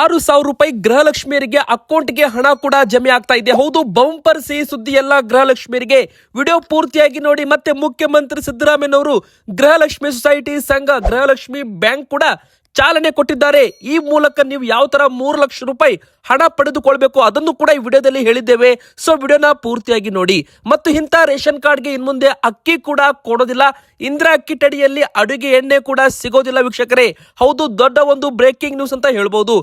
ಆರು ಸಾವಿರ ರೂಪಾಯಿ ಗೃಹಲಕ್ಷ್ಮಿಯರಿಗೆ ಅಕೌಂಟ್ಗೆ ಹಣ ಕೂಡ ಜಮೆ ಆಗ್ತಾ ಇದೆ. ಹೌದು, ಬಂಪರ್ ಸಿಹಿ ಸುದ್ದಿ ಎಲ್ಲ ಗೃಹಲಕ್ಷ್ಮಿಯರಿಗೆ. ವಿಡಿಯೋ ಪೂರ್ತಿಯಾಗಿ ನೋಡಿ, ಮತ್ತೆ ಮುಖ್ಯಮಂತ್ರಿ ಸಿದ್ದರಾಮಯ್ಯನವರು ಗೃಹಲಕ್ಷ್ಮಿ ಸೊಸೈಟಿ ಸಂಘ, ಗೃಹಲಕ್ಷ್ಮಿ ಬ್ಯಾಂಕ್ ಕೂಡ ಚಾಲನೆ ಕೊಟ್ಟಿದ್ದಾರೆ. ಈ ಮೂಲಕ ನೀವು ಯಾವ ತರ ಮೂರು ಲಕ್ಷ ರೂಪಾಯಿ ಹಣ ಪಡೆದುಕೊಳ್ಬೇಕು ಅದನ್ನು ಕೂಡ ಈ ವಿಡಿಯೋದಲ್ಲಿ ಹೇಳಿದ್ದೇವೆ. ಸೊ ವಿಡಿಯೋನ ಪೂರ್ತಿಯಾಗಿ ನೋಡಿ. ಮತ್ತು ಇಂಥ ರೇಷನ್ ಕಾರ್ಡ್ಗೆ ಇನ್ಮುಂದೆ ಅಕ್ಕಿ ಕೂಡ ಕೊಡೋದಿಲ್ಲ. ಇಂದಿರಾ ಅಕ್ಕಿ ಟಡಿಯಲ್ಲಿ ಅಡುಗೆ ಎಣ್ಣೆ ಕೂಡ ಸಿಗೋದಿಲ್ಲ ವೀಕ್ಷಕರೇ. ಹೌದು, ದೊಡ್ಡ ಒಂದು ಬ್ರೇಕಿಂಗ್ ನ್ಯೂಸ್ ಅಂತ ಹೇಳ್ಬೋದು.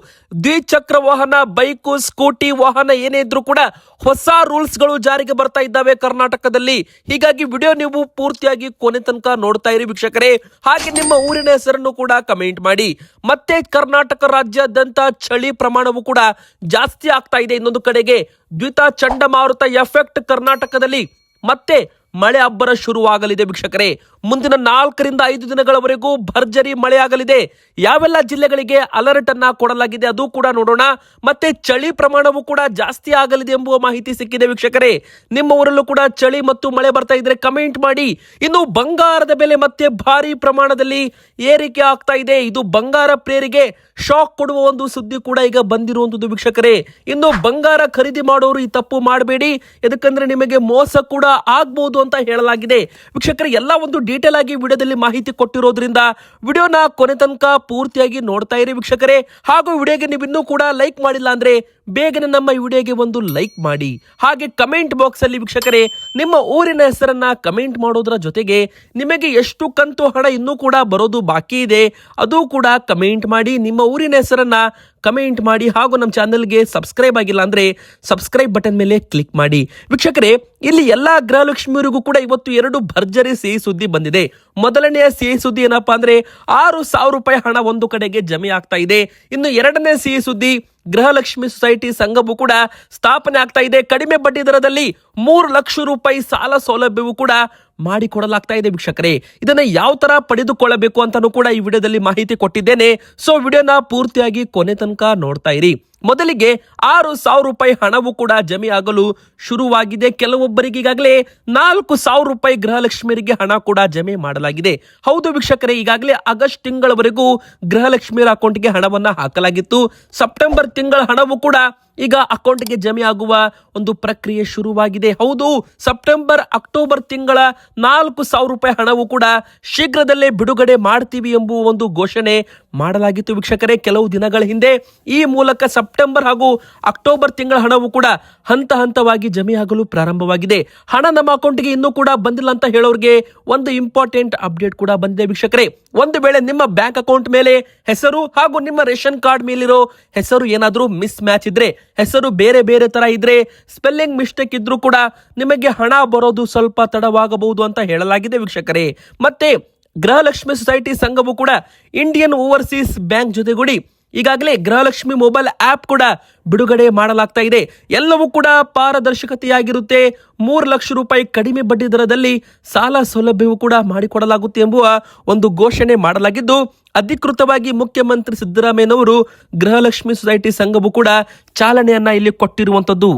ದ್ವಿಚಕ್ರ ವಾಹನ, ಬೈಕು, ಸ್ಕೂಟಿ ವಾಹನ ಏನೇ ಇದ್ರೂ ಕೂಡ ಹೊಸ ರೂಲ್ಸ್ಗಳು ಜಾರಿಗೆ ಬರ್ತಾ ಇದ್ದಾವೆ ಕರ್ನಾಟಕದಲ್ಲಿ. ಹೀಗಾಗಿ ವಿಡಿಯೋ ನೀವು ಪೂರ್ತಿಯಾಗಿ ಕೊನೆ ತನಕ ನೋಡ್ತಾ ಇರಿ ವೀಕ್ಷಕರೇ. ಹಾಗೆ ನಿಮ್ಮ ಊರಿನ ಹೆಸರನ್ನು ಕೂಡ ಕಮೆಂಟ್ ಮಾಡಿ. ಮತ್ತೆ ಕರ್ನಾಟಕ ರಾಜ್ಯಾದ್ಯಂತ ಚಳಿ ಪ್ರಮಾಣವು ಕೂಡ ಜಾಸ್ತಿ ಆಗ್ತಾ ಇದೆ ಇನ್ನೊಂದು ಕಡೆಗೆ. ದ್ವಿತ ಚಂಡಮಾರುತ ಎಫೆಕ್ಟ್ ಕರ್ನಾಟಕದಲ್ಲಿ ಮತ್ತೆ ಮಳೆ ಅಬ್ಬರ ಶುರುವಾಗಲಿದೆ ವೀಕ್ಷಕರೇ. ಮುಂದಿನ ನಾಲ್ಕರಿಂದ ಐದು ದಿನಗಳವರೆಗೂ ಭರ್ಜರಿ ಮಳೆಯಾಗಲಿದೆ. ಯಾವೆಲ್ಲ ಜಿಲ್ಲೆಗಳಿಗೆ ಅಲರ್ಟ್ ಅನ್ನ ಕೊಡಲಾಗಿದೆ ಅದು ಕೂಡ ನೋಡೋಣ. ಮತ್ತೆ ಚಳಿ ಪ್ರಮಾಣವೂ ಕೂಡ ಜಾಸ್ತಿ ಆಗಲಿದೆ ಎಂಬುವ ಮಾಹಿತಿ ಸಿಕ್ಕಿದೆ ವೀಕ್ಷಕರೇ. ನಿಮ್ಮ ಊರಲ್ಲೂ ಕೂಡ ಚಳಿ ಮತ್ತು ಮಳೆ ಬರ್ತಾ ಇದ್ರೆ ಕಮೆಂಟ್ ಮಾಡಿ. ಇನ್ನು ಬಂಗಾರದ ಬೆಲೆ ಮತ್ತೆ ಭಾರಿ ಪ್ರಮಾಣದಲ್ಲಿ ಏರಿಕೆ ಆಗ್ತಾ ಇದೆ. ಇದು ಬಂಗಾರ ಪ್ರೇರಿಗೆ ಶಾಕ್ ಕೊಡುವ ಒಂದು ಸುದ್ದಿ ಕೂಡ ಈಗ ಬಂದಿರುವಂತದ್ದು ವೀಕ್ಷಕರೇ. ಇನ್ನು ಬಂಗಾರ ಖರೀದಿ ಮಾಡೋರು ಈ ತಪ್ಪು ಮಾಡಬೇಡಿ. ಯಾಕಂದ್ರೆ ನಿಮಗೆ ಮೋಸ ಕೂಡ ಆಗ್ಬಹುದು ಅಂತ ಹೇಳಲಾಗಿದೆ. ವೀಕ್ಷಕರೇ, ಎಲ್ಲ ಒಂದು ಡೀಟೇಲ್ ಆಗಿ ವಿಡಿಯೋದಲ್ಲಿ ಮಾಹಿತಿ ಕೊಟ್ಟಿರೋದ್ರಿಂದ ವಿಡಿಯೋನ ಕೊನೆ ತನಕ ಪೂರ್ತಿಯಾಗಿ ನೋಡ್ತಾ ಇರಿ ವೀಕ್ಷಕರೇ. ಹಾಗೂ ವಿಡಿಯೋಗೆ ನೀವು ಇನ್ನೂ ಕೂಡ ಲೈಕ್ ಮಾಡಿಲ್ಲ ಅಂದ್ರೆ ಬೇಗನೆ ನಮ್ಮ ಈ ವಿಡಿಯೋಗೆ ಒಂದು ಲೈಕ್ ಮಾಡಿ. ಹಾಗೆ ಕಮೆಂಟ್ ಬಾಕ್ಸ್ ಅಲ್ಲಿ ವೀಕ್ಷಕರೇ, ನಿಮ್ಮ ಊರಿನ ಹೆಸರನ್ನ ಕಮೆಂಟ್ ಮಾಡೋದ್ರ ಜೊತೆಗೆ ನಿಮಗೆ ಎಷ್ಟು ಕಂತು ಹಣ ಇನ್ನೂ ಕೂಡ ಬರೋದು ಬಾಕಿ ಇದೆ, ಅದು ಕೂಡ ಕಮೆಂಟ್ ಮಾಡಿ, ನಿಮ್ಮ ಊರಿನ ಹೆಸರನ್ನ ಕಮೆಂಟ್ ಮಾಡಿ, ಹಾಗೂ ನಮ್ಮ ಚಾನೆಲ್ಗೆ ಸಬ್ಸ್ಕ್ರೈಬ್ ಆಗಿಲ್ಲ ಅಂದ್ರೆ ಸಬ್ಸ್ಕ್ರೈಬ್ ಬಟನ್ ಮೇಲೆ ಕ್ಲಿಕ್ ಮಾಡಿ. ವೀಕ್ಷಕರೇ, ಇಲ್ಲಿ ಎಲ್ಲಾ ಗೃಹಲಕ್ಷ್ಮಿಯರಿಗೂ ಕೂಡ ಇವತ್ತು ಎರಡು ಭರ್ಜರಿ ಸಿಹಿ ಸುದ್ದಿ ಬಂದಿದೆ. ಮೊದಲನೆಯ ಸಿಹಿ ಸುದ್ದಿ ಏನಪ್ಪಾ ಅಂದ್ರೆ ಆರು ಸಾವಿರ ರೂಪಾಯಿ ಹಣ ಒಂದು ಕಡೆಗೆ ಜಮೆ ಆಗ್ತಾ ಇದೆ. ಇನ್ನು ಎರಡನೇ ಸಿಹಿ ಸುದ್ದಿ, ಗೃಹಲಕ್ಷ್ಮಿ ಸೊಸೈಟಿ ಸಂಘವು ಕೂಡ ಸ್ಥಾಪನೆ ಆಗ್ತಾ ಇದೆ. ಕಡಿಮೆ ಬಡ್ಡಿ ದರದಲ್ಲಿ ಮೂರು ಲಕ್ಷ ರೂಪಾಯಿ ಸಾಲ ಸೌಲಭ್ಯವೂ ಕೂಡ ಮಾಡಿಕೊಡಲಾಗ್ತಾ ಇದೆ ವೀಕ್ಷಕರೇ. ಇದನ್ನ ಯಾವ ತರ ಪಡೆದುಕೊಳ್ಳಬೇಕು ಅಂತಾನೂ ಕೂಡ ಈ ವಿಡಿಯೋದಲ್ಲಿ ಮಾಹಿತಿ ಕೊಟ್ಟಿದ್ದೇನೆ. ಸೊ ವಿಡಿಯೋನ ಪೂರ್ತಿಯಾಗಿ ಕೊನೆ ತನಕ ನೋಡ್ತಾ ಇರಿ. ಮೊದಲಿಗೆ ಆರು ಸಾವಿರ ರೂಪಾಯಿ ಹಣವು ಕೂಡ ಜಮೆ ಆಗಲು ಶುರುವಾಗಿದೆ. ಕೆಲವೊಬ್ಬರಿಗೆ ಈಗಾಗಲೇ ನಾಲ್ಕು ಸಾವಿರ ರೂಪಾಯಿ ಗೃಹಲಕ್ಷ್ಮಿಯರಿಗೆ ಹಣ ಕೂಡ ಜಮೆ ಮಾಡಲಾಗಿದೆ. ಹೌದು ವೀಕ್ಷಕರೇ, ಈಗಾಗಲೇ ಆಗಸ್ಟ್ ತಿಂಗಳವರೆಗೂ ಗೃಹಲಕ್ಷ್ಮಿಯರ ಅಕೌಂಟ್ಗೆ ಹಣವನ್ನ ಹಾಕಲಾಗಿತ್ತು. ಸೆಪ್ಟೆಂಬರ್ ತಿಂಗಳ ಹಣವು ಕೂಡ ಈಗ ಅಕೌಂಟ್ಗೆ ಜಮೆ ಆಗುವ ಒಂದು ಪ್ರಕ್ರಿಯೆ ಶುರುವಾಗಿದೆ. ಹೌದು, ಸೆಪ್ಟೆಂಬರ್, ಅಕ್ಟೋಬರ್ ತಿಂಗಳ ನಾಲ್ಕು ಸಾವಿರ ರೂಪಾಯಿ ಹಣವು ಕೂಡ ಶೀಘ್ರದಲ್ಲೇ ಬಿಡುಗಡೆ ಮಾಡ್ತೀವಿ ಎಂಬುವ ಒಂದು ಘೋಷಣೆ ಮಾಡಲಾಗಿತ್ತು ವೀಕ್ಷಕರೇ. ಕೆಲವು ದಿನಗಳ ಹಿಂದೆ ಈ ಮೂಲಕ ಸೆಪ್ಟೆಂಬರ್ ಹಾಗೂ ಅಕ್ಟೋಬರ್ ತಿಂಗಳ ಹಣವು ಕೂಡ ಹಂತ ಹಂತವಾಗಿ ಜಮೆಯಾಗಲು ಪ್ರಾರಂಭವಾಗಿದೆ. ಹಣ ನಮ್ಮ ಅಕೌಂಟ್ಗೆ ಇನ್ನೂ ಕೂಡ ಬಂದಿಲ್ಲ ಅಂತ ಹೇಳೋರಿಗೆ ಒಂದು ಇಂಪಾರ್ಟೆಂಟ್ ಅಪ್ಡೇಟ್ ಕೂಡ ಬಂದಿದೆ ವೀಕ್ಷಕರೇ. ಒಂದು ವೇಳೆ ನಿಮ್ಮ ಬ್ಯಾಂಕ್ ಅಕೌಂಟ್ ಮೇಲೆ ಹೆಸರು ಹಾಗೂ ನಿಮ್ಮ ರೇಷನ್ ಕಾರ್ಡ್ ಮೇಲಿರೋ ಹೆಸರು ಏನಾದರೂ ಮಿಸ್ ಮ್ಯಾಚ್ ಇದ್ರೆ, ಹೆಸರು ಬೇರೆ ಬೇರೆ ತರ ಇದ್ರೆ, ಸ್ಪೆಲ್ಲಿಂಗ್ ಮಿಸ್ಟೇಕ್ ಇದ್ರೂ ಕೂಡ ನಿಮಗೆ ಹಣ ಬರೋದು ಸ್ವಲ್ಪ ತಡವಾಗಬಹುದು ಅಂತ ಹೇಳಲಾಗಿದೆ ವೀಕ್ಷಕರೇ. ಮತ್ತೆ ಗೃಹಲಕ್ಷ್ಮಿ ಸೊಸೈಟಿ ಸಂಘವು ಕೂಡ ಇಂಡಿಯನ್ ಓವರ್ಸೀಸ್ ಬ್ಯಾಂಕ್ ಜೊತೆಗೂಡಿ ಈಗಾಗಲೇ ಗೃಹಲಕ್ಷ್ಮಿ ಮೊಬೈಲ್ ಆ್ಯಪ್ ಕೂಡ ಬಿಡುಗಡೆ ಮಾಡಲಾಗ್ತಾ ಇದೆ. ಎಲ್ಲವೂ ಕೂಡ ಪಾರದರ್ಶಕತೆಯಾಗಿರುತ್ತೆ. ಮೂರು ಲಕ್ಷ ರೂಪಾಯಿ ಕಡಿಮೆ ಬಡ್ಡಿ ದರದಲ್ಲಿ ಸಾಲ ಸೌಲಭ್ಯವೂ ಕೂಡ ಮಾಡಿಕೊಡಲಾಗುತ್ತೆ ಎಂಬುವ ಒಂದು ಘೋಷಣೆ ಮಾಡಲಾಗಿದ್ದು, ಅಧಿಕೃತವಾಗಿ ಮುಖ್ಯಮಂತ್ರಿ ಸಿದ್ದರಾಮಯ್ಯನವರು ಗೃಹಲಕ್ಷ್ಮಿ ಸೊಸೈಟಿ ಸಂಘವು ಕೂಡ ಚಾಲನೆಯನ್ನ ಇಲ್ಲಿ ಕೊಟ್ಟಿರುವಂತದ್ದು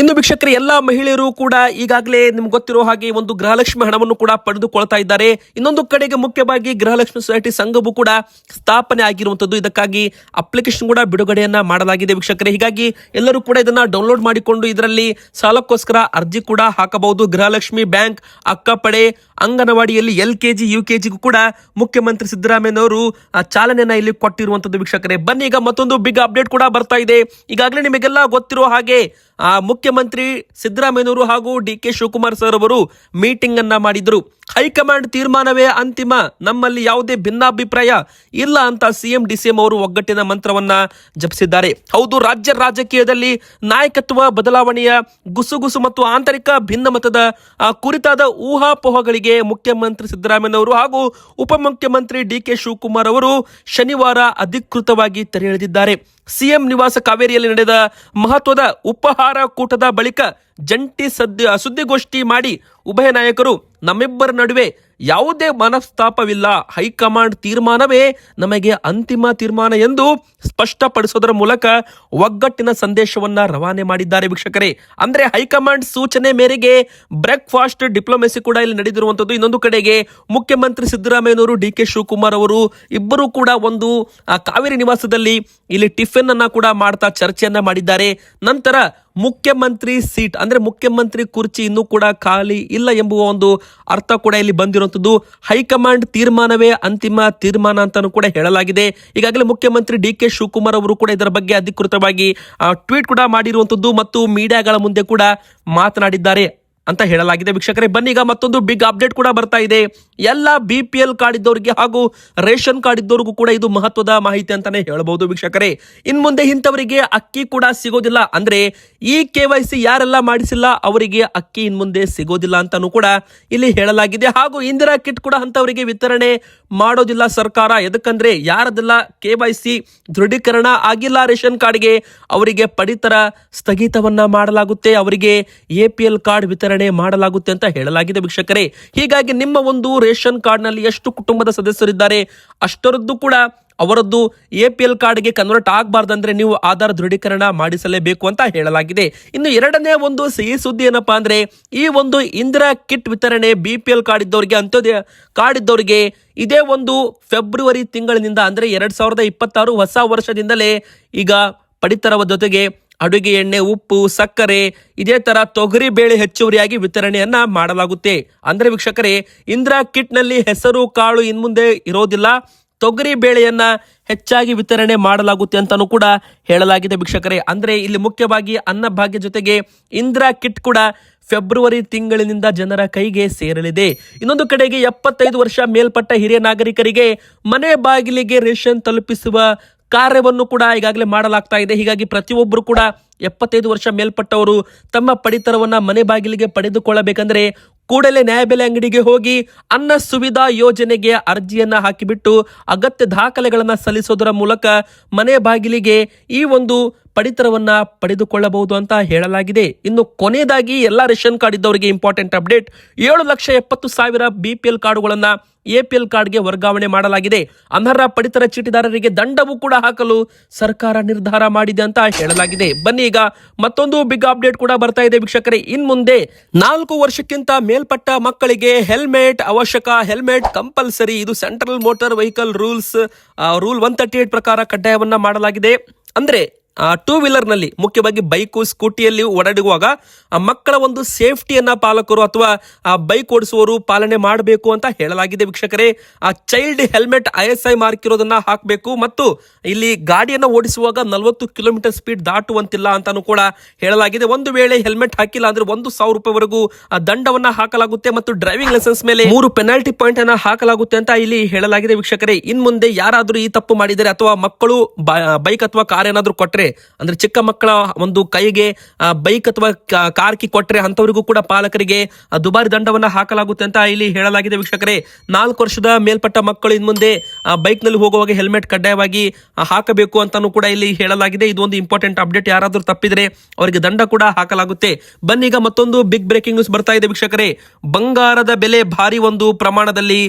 ಇನ್ನು ವೀಕ್ಷಕರು, ಎಲ್ಲ ಮಹಿಳೆಯರು ಕೂಡ ಈಗಾಗಲೇ ನಿಮ್ಗೆ ಗೊತ್ತಿರೋ ಹಾಗೆ ಒಂದು ಗೃಹಲಕ್ಷ್ಮಿ ಹಣವನ್ನು ಕೂಡ ಪಡೆದುಕೊಳ್ತಾ ಇದ್ದಾರೆ. ಇನ್ನೊಂದು ಕಡೆಗೆ ಮುಖ್ಯವಾಗಿ ಗೃಹಲಕ್ಷ್ಮಿ ಸೊಸೈಟಿ ಸಂಘವು ಕೂಡ ಸ್ಥಾಪನೆ ಆಗಿರುವಂತದ್ದು ಇದಕ್ಕಾಗಿ ಅಪ್ಲಿಕೇಶನ್ ಕೂಡ ಬಿಡುಗಡೆಯನ್ನ ಮಾಡಲಾಗಿದೆ ವೀಕ್ಷಕರೇ. ಹೀಗಾಗಿ ಎಲ್ಲರೂ ಕೂಡ ಇದನ್ನ ಡೌನ್ಲೋಡ್ ಮಾಡಿಕೊಂಡು ಇದರಲ್ಲಿ ಸಾಲಕ್ಕೋಸ್ಕರ ಅರ್ಜಿ ಕೂಡ ಹಾಕಬಹುದು. Gruhalakshmi bank, ಅಕ್ಕಪಡೆ, ಅಂಗನವಾಡಿಯಲ್ಲಿ L K G, U K ಜಿಗೂ ಕೂಡ ಮುಖ್ಯಮಂತ್ರಿ ಸಿದ್ದರಾಮಯ್ಯನವರು ಚಾಲನೆಯನ್ನ ಇಲ್ಲಿ ಕೊಟ್ಟಿರುವಂತದ್ದು ವೀಕ್ಷಕರೇ. ಬನ್ನಿ, ಈಗ ಮತ್ತೊಂದು ಬಿಗ್ ಅಪ್ಡೇಟ್ ಕೂಡ ಬರ್ತಾ ಇದೆ. ಈಗಾಗಲೇ ನಿಮಗೆಲ್ಲ ಗೊತ್ತಿರೋ ಹಾಗೆ ಆ ಮುಖ್ಯಮಂತ್ರಿ ಸಿದ್ದರಾಮಯ್ಯನವರು ಹಾಗೂ ಡಿ ಕೆ ಶಿವಕುಮಾರ್ ಸರ್ ಅವರು ಮೀಟಿಂಗ್ ಅನ್ನ ಮಾಡಿದ್ರು ಹೈಕಮಾಂಡ್ ತೀರ್ಮಾನವೇ ಅಂತಿಮ. ನಮ್ಮಲ್ಲಿ ಯಾವುದೇ ಭಿನ್ನಾಭಿಪ್ರಾಯ ಇಲ್ಲ ಅಂತ ಸಿಎಂ, ಡಿಸಿಎಂ ಅವರು ಒಗ್ಗಟ್ಟಿನ ಮಂತ್ರವನ್ನ ಜಪಿಸಿದ್ದಾರೆ. ಹೌದು, ರಾಜ್ಯ ರಾಜಕೀಯದಲ್ಲಿ ನಾಯಕತ್ವ ಬದಲಾವಣೆಯ ಗುಸುಗುಸು ಮತ್ತು ಆಂತರಿಕ ಭಿನ್ನಮತದ ಕುರಿತಾದ ಊಹಾಪೋಹಗಳಿಗೆ ಮುಖ್ಯಮಂತ್ರಿ ಸಿದ್ದರಾಮಯ್ಯನವರು ಹಾಗೂ ಉಪಮುಖ್ಯಮಂತ್ರಿ ಡಿ ಕೆ ಶಿವಕುಮಾರ್ ಅವರು ಶನಿವಾರ ಅಧಿಕೃತವಾಗಿ ತೆರೆ ಎಳೆದಿದ್ದಾರೆ. ಸಿಎಂ ನಿವಾಸ ಕಾವೇರಿಯಲ್ಲಿ ನಡೆದ ಮಹತ್ವದ ಉಪಹಾರ ಕೂಟದ ಬಳಿಕ ಜಂಟಿ ಸದ್ಯ ಸುದ್ದಿಗೋಷ್ಠಿ ಮಾಡಿ ಉಭಯ ನಾಯಕರು ನಮ್ಮಿಬ್ಬರ ನಡುವೆ ಯಾವುದೇ ಮನಸ್ತಾಪವಿಲ್ಲ. ಹೈಕಮಾಂಡ್ ತೀರ್ಮಾನವೇ ನಮಗೆ ಅಂತಿಮ ತೀರ್ಮಾನ ಎಂದು ಸ್ಪಷ್ಟಪಡಿಸೋದರ ಮೂಲಕ ಒಗ್ಗಟ್ಟಿನ ಸಂದೇಶವನ್ನ ರವಾನೆ ಮಾಡಿದ್ದಾರೆ ವೀಕ್ಷಕರೇ. ಅಂದ್ರೆ ಹೈಕಮಾಂಡ್ ಸೂಚನೆ ಮೇರೆಗೆ ಬ್ರೇಕ್ಫಾಸ್ಟ್ ಡಿಪ್ಲೊಮೆಸಿ ಕೂಡ ಇಲ್ಲಿ ನಡೆದಿರುವಂತದ್ದು ಇನ್ನೊಂದು ಕಡೆಗೆ ಮುಖ್ಯಮಂತ್ರಿ ಸಿದ್ದರಾಮಯ್ಯನವರು ಡಿ ಕೆ ಶಿವಕುಮಾರ್ ಅವರು ಇಬ್ಬರು ಕೂಡ ಒಂದು ಕಾವೇರಿ ನಿವಾಸದಲ್ಲಿ ಇಲ್ಲಿ ಟಿಫಿನ್ ಅನ್ನ ಕೂಡ ಮಾಡ್ತಾ ಚರ್ಚೆಯನ್ನ ಮಾಡಿದ್ದಾರೆ. ನಂತರ ಮುಖ್ಯಮಂತ್ರಿ ಸೀಟ್, ಅಂದ್ರೆ ಮುಖ್ಯಮಂತ್ರಿ ಕುರ್ಚಿ ಇನ್ನೂ ಕೂಡ ಖಾಲಿ ಇಲ್ಲ ಎಂಬುವ ಒಂದು ಅರ್ಥ ಕೂಡ ಇಲ್ಲಿ ಬಂದಿರುವಂತದ್ದು ಹೈಕಮಾಂಡ್ ತೀರ್ಮಾನವೇ ಅಂತಿಮ ತೀರ್ಮಾನ ಅಂತಾನೂ ಕೂಡ ಹೇಳಲಾಗಿದೆ. ಈಗಾಗಲೇ ಮುಖ್ಯಮಂತ್ರಿ ಡಿ ಕೆ ಶಿವಕುಮಾರ್ ಅವರು ಕೂಡ ಇದರ ಬಗ್ಗೆ ಅಧಿಕೃತವಾಗಿ ಟ್ವೀಟ್ ಕೂಡ ಮಾಡಿರುವಂಥದ್ದು ಮತ್ತು ಮೀಡಿಯಾಗಳ ಮುಂದೆ ಕೂಡ ಮಾತನಾಡಿದ್ದಾರೆ ಅಂತ ಹೇಳಲಾಗಿದೆ. ವೀಕ್ಷಕರೇ, ಬನ್ನಿ, ಈಗ ಮತ್ತೊಂದು ಬಿಗ್ ಅಪ್ಡೇಟ್ ಕೂಡ ಬರ್ತಾ ಇದೆ. ಎಲ್ಲ ಬಿ ಪಿ ಎಲ್ ಕಾರ್ಡ್ ಇದ್ದವರಿಗೆ ಹಾಗೂ ರೇಷನ್ ಕಾರ್ಡ್ ಇದ್ದವರಿಗೂ ಕೂಡ ಇದು ಮಹತ್ವದ ಮಾಹಿತಿ ಅಂತಾನೆ ಹೇಳಬಹುದು ವೀಕ್ಷಕರೇ. ಇನ್ ಮುಂದೆ ಇಂಥವರಿಗೆ ಅಕ್ಕಿ ಕೂಡ ಸಿಗೋದಿಲ್ಲ. ಅಂದ್ರೆ ಈ ಕೆ ವೈ ಸಿ ಯಾರೆಲ್ಲ ಮಾಡಿಸಿಲ್ಲ ಅವರಿಗೆ ಅಕ್ಕಿ ಇನ್ ಮುಂದೆ ಸಿಗೋದಿಲ್ಲ ಅಂತಾನೂ ಕೂಡ ಇಲ್ಲಿ ಹೇಳಲಾಗಿದೆ. ಹಾಗೂ ಇಂದಿರಾ ಕಿಟ್ ಕೂಡ ಅಂತವರಿಗೆ ವಿತರಣೆ ಮಾಡೋದಿಲ್ಲ ಸರ್ಕಾರ. ಎದಕ್ಕಂದ್ರೆ ಯಾರದೆಲ್ಲ ಕೆ ವೈ ಸಿ ದೃಢೀಕರಣ ಆಗಿಲ್ಲ ರೇಷನ್ ಕಾರ್ಡ್ಗೆ ಅವರಿಗೆ ಪಡಿತರ ಸ್ಥಗಿತವನ್ನ ಮಾಡಲಾಗುತ್ತೆ. ಅವರಿಗೆ ಎ ಪಿ ಎಲ್ ಕಾರ್ಡ್ ವಿತರಣೆ ಮಾಡಲಾಗುತ್ತೆ ಅಂತ ಹೇಳಲಾಗಿದೆ ವೀಕ್ಷಕರೇ. ಹೀಗಾಗಿ ನಿಮ್ಮ ಒಂದು ರೇಷನ್ ಕಾರ್ಡ್ನಲ್ಲಿ ಎಷ್ಟು ಕುಟುಂಬದ ಸದಸ್ಯರಿದ್ದಾರೆ ಅಷ್ಟರದ್ದು ಕೂಡ ಅವರದ್ದು ಎ ಪಿ ಎಲ್ ಕಾರ್ಡ್ಗೆ ಕನ್ವರ್ಟ್ ಆಗಬಾರ್ದಂದ್ರೆ ನೀವು ಆಧಾರ್ ದೃಢೀಕರಣ ಮಾಡಿಸಲೇಬೇಕು ಅಂತ ಹೇಳಲಾಗಿದೆ. ಇನ್ನು ಎರಡನೇ ಒಂದು ಸಿಹಿ ಸುದ್ದಿ ಏನಪ್ಪಾ ಅಂದರೆ, ಈ ಒಂದು ಇಂದಿರಾ ಕಿಟ್ ವಿತರಣೆ ಬಿ ಪಿ ಎಲ್ ಕಾರ್ಡ್ ಇದ್ದವರಿಗೆ, ಅಂತ್ಯೋದಯ ಕಾರ್ಡ್ ಇದ್ದವರಿಗೆ ಇದೇ ಒಂದು ಫೆಬ್ರವರಿ ತಿಂಗಳಿನಿಂದ ಅಂದರೆ ಎರಡು ಸಾವಿರದ ಇಪ್ಪತ್ತಾರು ಹೊಸ ವರ್ಷದಿಂದಲೇ ಈಗ ಪಡಿತರವ ಜೊತೆಗೆ ಅಡುಗೆ ಎಣ್ಣೆ, ಉಪ್ಪು, ಸಕ್ಕರೆ, ಇದೇ ತರ ತೊಗರಿ ಬೇಳೆ ಹೆಚ್ಚುವರಿಯಾಗಿ ವಿತರಣೆಯನ್ನ ಮಾಡಲಾಗುತ್ತೆ. ಅಂದ್ರೆ ವೀಕ್ಷಕರೇ, ಇಂದಿರಾ ಕಿಟ್ನಲ್ಲಿ ಹೆಸರು, ಕಾಳು ಇನ್ಮುಂದೆ ಇರೋದಿಲ್ಲ. ತೊಗರಿ ಬೇಳೆಯನ್ನ ಹೆಚ್ಚಾಗಿ ವಿತರಣೆ ಮಾಡಲಾಗುತ್ತೆ ಅಂತಾನೂ ಕೂಡ ಹೇಳಲಾಗಿದೆ ವೀಕ್ಷಕರೇ. ಅಂದ್ರೆ ಇಲ್ಲಿ ಮುಖ್ಯವಾಗಿ ಅನ್ನಭಾಗ್ಯ ಜೊತೆಗೆ ಇಂದಿರಾ ಕಿಟ್ ಕೂಡ ಫೆಬ್ರವರಿ ತಿಂಗಳಿನಿಂದ ಜನರ ಕೈಗೆ ಸೇರಲಿದೆ. ಇನ್ನೊಂದು ಕಡೆಗೆ ಎಪ್ಪತ್ತೈದು ವರ್ಷ ಮೇಲ್ಪಟ್ಟ ಹಿರಿಯ ನಾಗರಿಕರಿಗೆ ಮನೆ ಬಾಗಿಲಿಗೆ ರೇಷನ್ ತಲುಪಿಸುವ ಕಾರ್ಯವನ್ನು ಕೂಡ ಈಗಾಗಲೇ ಮಾಡಲಾಗ್ತಾ ಇದೆ. ಹೀಗಾಗಿ ಪ್ರತಿಯೊಬ್ಬರು ಕೂಡ ಎಪ್ಪತ್ತೈದು ವರ್ಷ ಮೇಲ್ಪಟ್ಟವರು ತಮ್ಮ ಪಡಿತರವನ್ನು ಮನೆ ಬಾಗಿಲಿಗೆ ಪಡೆದುಕೊಳ್ಳಬೇಕಂದ್ರೆ ಕೂಡಲೇ ನ್ಯಾಯಬೆಲೆ ಅಂಗಡಿಗೆ ಹೋಗಿ ಅನ್ನ ಸುವಿಧಾ ಯೋಜನೆಗೆ ಅರ್ಜಿಯನ್ನ ಹಾಕಿಬಿಟ್ಟು ಅಗತ್ಯ ದಾಖಲೆಗಳನ್ನು ಸಲ್ಲಿಸೋದರ ಮೂಲಕ ಮನೆ ಬಾಗಿಲಿಗೆ ಈ ಒಂದು ಪಡಿತರವನ್ನ ಪಡೆದುಕೊಳ್ಳಬಹುದು ಅಂತ ಹೇಳಲಾಗಿದೆ. ಇನ್ನು ಕೊನೆಯದಾಗಿ ಎಲ್ಲ ರೇಷನ್ ಕಾರ್ಡ್ ಇದ್ದವರಿಗೆ ಇಂಪಾರ್ಟೆಂಟ್ ಅಪ್ಡೇಟ್ ಏಳು ಲಕ್ಷ ಎಪ್ಪತ್ತು ಸಾವಿರ ಬಿ ಪಿ ಎಲ್ ಕಾರ್ಡುಗಳನ್ನ ಎ ಪಿ ಎಲ್ ಕಾರ್ಡ್ಗೆ ವರ್ಗಾವಣೆ ಮಾಡಲಾಗಿದೆ. ಅನರ್ಹ ಪಡಿತರ ಚೀಟಿದಾರರಿಗೆ ದಂಡವೂ ಕೂಡ ಹಾಕಲು ಸರ್ಕಾರ ನಿರ್ಧಾರ ಮಾಡಿದೆ ಅಂತ ಹೇಳಲಾಗಿದೆ. ಬನ್ನಿ ಈಗ ಮತ್ತೊಂದು ಬಿಗ್ ಅಪ್ಡೇಟ್ ಕೂಡ ಬರ್ತಾ ಇದೆ ವೀಕ್ಷಕರೇ. ಇನ್ ಮುಂದೆ ನಾಲ್ಕು ವರ್ಷಕ್ಕಿಂತ ಮೇಲ್ಪಟ್ಟ ಮಕ್ಕಳಿಗೆ ಹೆಲ್ಮೆಟ್ ಅವಶ್ಯಕ, ಹೆಲ್ಮೆಟ್ ಕಂಪಲ್ಸರಿ. ಇದು central motor vehicle rules rule one thirty eight ಪ್ರಕಾರ ಕಡ್ಡಾಯವನ್ನ ಮಾಡಲಾಗಿದೆ. ಅಂದ್ರೆ ಟೂ ವೀಲರ್ನಲ್ಲಿ ಮುಖ್ಯವಾಗಿ ಬೈಕು, ಸ್ಕೂಟಿಯಲ್ಲಿ ಓಡಾಡುವಾಗ ಆ ಮಕ್ಕಳ ಒಂದು ಸೇಫ್ಟಿಯನ್ನ ಪಾಲಕರು ಅಥವಾ ಆ ಬೈಕ್ ಓಡಿಸುವವರು ಪಾಲನೆ ಮಾಡಬೇಕು ಅಂತ ಹೇಳಲಾಗಿದೆ ವೀಕ್ಷಕರೇ. ಆ child helmet I I mark ಇರೋದನ್ನ ಹಾಕಬೇಕು ಮತ್ತು ಇಲ್ಲಿ ಗಾಡಿಯನ್ನು ಓಡಿಸುವಾಗ ನಲವತ್ತು ಕಿಲೋಮೀಟರ್ ಸ್ಪೀಡ್ ದಾಟುವಂತಿಲ್ಲ ಅಂತಾನು ಕೂಡ ಹೇಳಲಾಗಿದೆ. ಒಂದು ವೇಳೆ ಹೆಲ್ಮೆಟ್ ಹಾಕಿಲ್ಲ ಅಂದ್ರೆ ಒಂದು ಸಾವಿರ ರೂಪಾಯಿವರೆಗೂ ಆ ದಂಡವನ್ನ ಹಾಕಲಾಗುತ್ತೆ ಮತ್ತು ಡ್ರೈವಿಂಗ್ ಲೈಸೆನ್ಸ್ ಮೇಲೆ ಮೂರು ಪೆನಾಲ್ಟಿ ಪಾಯಿಂಟ್ ಅನ್ನ ಹಾಕಲಾಗುತ್ತೆ ಅಂತ ಇಲ್ಲಿ ಹೇಳಲಾಗಿದೆ ವೀಕ್ಷಕರೇ. ಇನ್ ಮುಂದೆ ಯಾರಾದರೂ ಈ ತಪ್ಪು ಮಾಡಿದರೆ ಅಥವಾ ಮಕ್ಕಳು ಬೈಕ್ ಅಥವಾ ಕಾರ್ ಏನಾದ್ರೂ ಕೊಟ್ರೆ ಅಂದ್ರೆ ಚಿಕ್ಕ ಮಕ್ಕಳ ಒಂದು ಕೈಗೆ ಬೈಕ್ ಅಥವಾ ಕಾರ್ ಕಿ ಕೊಟ್ರೆ ಅಂತವರಿಗೂ ಕೂಡ ಪಾಲಕರಿಗೆ ದುಬಾರಿ ದಂಡವನ್ನ ಹಾಕಲಾಗುತ್ತೆ ಅಂತ ಇಲ್ಲಿ ಹೇಳಲಾಗಿದೆ ವೀಕ್ಷಕರೇ. ನಾಲ್ಕು ವರ್ಷದ ಮೇಲ್ಪಟ್ಟ ಮಕ್ಕಳು ಇನ್ ಮುಂದೆ ಬೈಕ್ನಲ್ಲಿ ಹೋಗುವಾಗ ಹೆಲ್ಮೆಟ್ ಕಡ್ಡಾಯವಾಗಿ ಹಾಕಬೇಕು ಅಂತಾನು ಕೂಡ ಇಲ್ಲಿ ಹೇಳಲಾಗಿದೆ. ಇದು ಒಂದು ಇಂಪಾರ್ಟೆಂಟ್ ಅಪ್ಡೇಟ್ ಯಾರಾದರೂ ತಪ್ಪಿದ್ರೆ ಅವರಿಗೆ ದಂಡ ಕೂಡ ಹಾಕಲಾಗುತ್ತೆ. ಬನ್ನಿ ಈಗ ಮತ್ತೊಂದು ಬಿಗ್ ಬ್ರೇಕಿಂಗ್ ನ್ಯೂಸ್ ಬರ್ತಾ ಇದೆ ವೀಕ್ಷಕರೇ. ಬಂಗಾರದ ಬೆಲೆ ಭಾರಿ ಒಂದು ಪ್ರಮಾಣದಲ್ಲಿ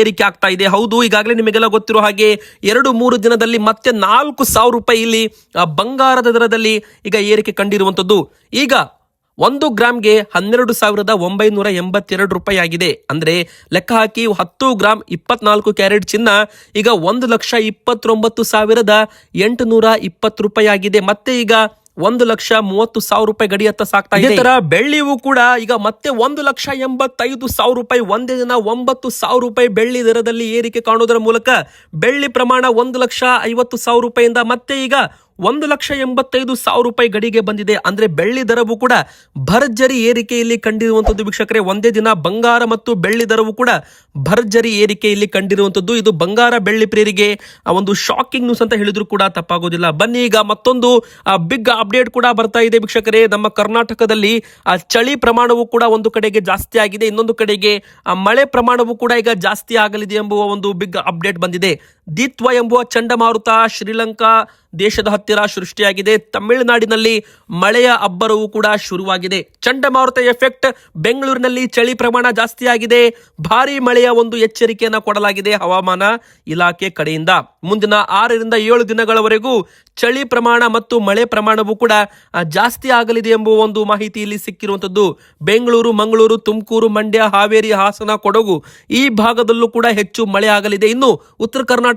ಏರಿಕೆ ಆಗ್ತಾ ಇದೆ. ಹೌದು, ಈಗಾಗಲೇ ನಿಮಗೆಲ್ಲ ಗೊತ್ತಿರೋ ಹಾಗೆ ಎರಡು ಮೂರು ದಿನದಲ್ಲಿ ಮತ್ತೆ ನಾಲ್ಕು ಸಾವಿರ ರೂಪಾಯಿ ಇಲ್ಲಿ ಬಂಗಾರದ ದರದಲ್ಲಿ ಈಗ ಏರಿಕೆ ಕಂಡಿರುವಂಥದ್ದು. ಈಗ ಒಂದು ಗ್ರಾಮ್ಗೆ ಹನ್ನೆರಡು ಸಾವಿರದ ಒಂಬೈನೂರ ಎಂಬತ್ತೆರಡು ರೂಪಾಯಿ ಆಗಿದೆ. ಅಂದ್ರೆ ಲೆಕ್ಕ ಹಾಕಿ ಹತ್ತು ಗ್ರಾಮ್ ಇಪ್ಪತ್ನಾಲ್ಕು ಕ್ಯಾರೆಟ್ ಚಿನ್ನ ಈಗ ಒಂದು ಲಕ್ಷ ಇಪ್ಪತ್ತೊಂಬತ್ತು ಸಾವಿರದ ಎಂಟುನೂರ ಇಪ್ಪತ್ತು ರೂಪಾಯಿ ಆಗಿದೆ. ಮತ್ತೆ ಈಗ ಒಂದು ಲಕ್ಷ ಮೂವತ್ತು ಸಾವಿರ ರೂಪಾಯಿ ಗಡಿಯತ್ತ ಸಾಕ್ತಾ ಇದೆ ಇದೇ. ತರ ಬೆಳ್ಳಿಯೂ ಕೂಡ ಈಗ ಮತ್ತೆ ಒಂದು ಲಕ್ಷ ಎಂಬತ್ತೈದು ಸಾವಿರ ರೂಪಾಯಿ ಒಂದೇ ದಿನ ಒಂಬತ್ತು ಸಾವಿರ ರೂಪಾಯಿ ಬೆಳ್ಳಿ ದರದಲ್ಲಿ ಏರಿಕೆ ಕಾಣುವುದರ ಮೂಲಕ ಬೆಳ್ಳಿ ಪ್ರಮಾಣ ಒಂದು ಲಕ್ಷ ಐವತ್ತು ಸಾವಿರ ರೂಪಾಯಿಯಿಂದ ಮತ್ತೆ ಈಗ ಒಂದು ಲಕ್ಷ ಎಂಬತ್ತೈದು ಸಾವಿರ ರೂಪಾಯಿ ಗಡಿಗೆ ಬಂದಿದೆ. ಅಂದ್ರೆ ಬೆಳ್ಳಿ ದರವು ಕೂಡ ಭರ್ಜರಿ ಏರಿಕೆಯಲ್ಲಿ ಕಂಡಿರುವಂತದ್ದು ವೀಕ್ಷಕರೇ. ಒಂದೇ ದಿನ ಬಂಗಾರ ಮತ್ತು ಬೆಳ್ಳಿ ದರವು ಕೂಡ ಭರ್ಜರಿ ಏರಿಕೆಯಲ್ಲಿ ಕಂಡಿರುವಂತದ್ದು. ಇದು ಬಂಗಾರ ಬೆಳ್ಳಿ ಪ್ರಿಯರಿಗೆ ಒಂದು ಶಾಕಿಂಗ್ ನ್ಯೂಸ್ ಅಂತ ಹೇಳಿದ್ರು ಕೂಡ ತಪ್ಪಾಗೋದಿಲ್ಲ. ಬನ್ನಿ, ಈಗ ಮತ್ತೊಂದು ಬಿಗ್ ಅಪ್ಡೇಟ್ ಕೂಡ ಬರ್ತಾ ಇದೆ ವೀಕ್ಷಕರೇ. ನಮ್ಮ ಕರ್ನಾಟಕದಲ್ಲಿ, ಆ, ಚಳಿ ಪ್ರಮಾಣವು ಕೂಡ ಒಂದು ಕಡೆಗೆ ಜಾಸ್ತಿ ಆಗಿದೆ. ಇನ್ನೊಂದು ಕಡೆಗೆ ಮಳೆ ಪ್ರಮಾಣವು ಕೂಡ ಈಗ ಜಾಸ್ತಿ ಆಗಲಿದೆ ಎಂಬುವ ಒಂದು ಬಿಗ್ ಅಪ್ಡೇಟ್ ಬಂದಿದೆ. ದಿತ್ವ ಎಂಬುವ ಚಂಡಮಾರುತ ಶ್ರೀಲಂಕಾ ದೇಶದ ಹತ್ತಿರ ಸೃಷ್ಟಿಯಾಗಿದೆ. ತಮಿಳುನಾಡಿನಲ್ಲಿ ಮಳೆಯ ಅಬ್ಬರವೂ ಕೂಡ ಶುರುವಾಗಿದೆ. ಚಂಡಮಾರುತ ಎಫೆಕ್ಟ್ ಬೆಂಗಳೂರಿನಲ್ಲಿ ಚಳಿ ಪ್ರಮಾಣ ಜಾಸ್ತಿಯಾಗಿದೆ. ಭಾರಿ ಮಳೆಯ ಒಂದು ಎಚ್ಚರಿಕೆಯನ್ನು ಕೊಡಲಾಗಿದೆ ಹವಾಮಾನ ಇಲಾಖೆ ಕಡೆಯಿಂದ. ಮುಂದಿನ ಆರರಿಂದ ಏಳು ದಿನಗಳವರೆಗೂ ಚಳಿ ಪ್ರಮಾಣ ಮತ್ತು ಮಳೆ ಪ್ರಮಾಣವು ಕೂಡ ಜಾಸ್ತಿ ಆಗಲಿದೆ ಎಂಬುವ ಒಂದು ಮಾಹಿತಿ ಇಲ್ಲಿ ಸಿಕ್ಕಿರುವಂತದ್ದು ಬೆಂಗಳೂರು, ಮಂಗಳೂರು, ತುಮಕೂರು, ಮಂಡ್ಯ, ಹಾವೇರಿ, ಹಾಸನ, ಕೊಡಗು ಈ ಭಾಗದಲ್ಲೂ ಕೂಡ ಹೆಚ್ಚು ಮಳೆ ಆಗಲಿದೆ. ಇನ್ನು ಉತ್ತರ ಕರ್ನಾಟಕ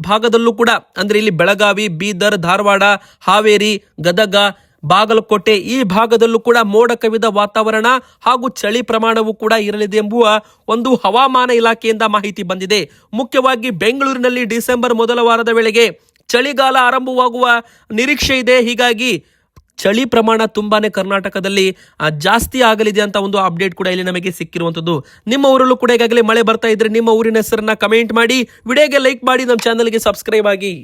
ಭಾಗದಲ್ಲೂ ಕೂಡ, ಅಂದ್ರೆ ಇಲ್ಲಿ ಬೆಳಗಾವಿ, ಬೀದರ್, ಧಾರವಾಡ, ಹಾವೇರಿ, ಗದಗ, ಬಾಗಲಕೋಟೆ ಈ ಭಾಗದಲ್ಲೂ ಕೂಡ ಮೋಡ ಕವಿದ ವಾತಾವರಣ ಹಾಗೂ ಚಳಿ ಪ್ರಮಾಣವು ಕೂಡ ಇರಲಿದೆ ಎಂಬುವ ಒಂದು ಹವಾಮಾನ ಇಲಾಖೆಯಿಂದ ಮಾಹಿತಿ ಬಂದಿದೆ. ಮುಖ್ಯವಾಗಿ ಬೆಂಗಳೂರಿನಲ್ಲಿ ಡಿಸೆಂಬರ್ ಮೊದಲ ವಾರದ ವೇಳೆಗೆ ಚಳಿಗಾಲ ಆರಂಭವಾಗುವ ನಿರೀಕ್ಷೆ ಇದೆ. ಹೀಗಾಗಿ ಚಳಿ ಪ್ರಮಾಣ ತುಂಬಾನೇ ಕರ್ನಾಟಕದಲ್ಲಿ ಜಾಸ್ತಿ ಆಗಲಿದೆ ಅಂತ ಒಂದು ಅಪ್ಡೇಟ್ ಕೂಡ ಇಲ್ಲಿ ನಮಗೆ ಸಿಕ್ಕಿರುವಂತದ್ದು ನಿಮ್ಮ ಊರಲ್ಲೂ ಕೂಡ ಈಗಾಗಲೇ ಮಳೆ ಬರ್ತಾ ಇದ್ರೆ ನಿಮ್ಮ ಊರಿನ ಹೆಸರನ್ನ ಕಮೆಂಟ್ ಮಾಡಿ, ವಿಡಿಯೋಗೆ ಲೈಕ್ ಮಾಡಿ, ನಮ್ಮ ಚಾನಲ್ಗೆ ಸಬ್ಸ್ಕ್ರೈಬ್ ಆಗಿ.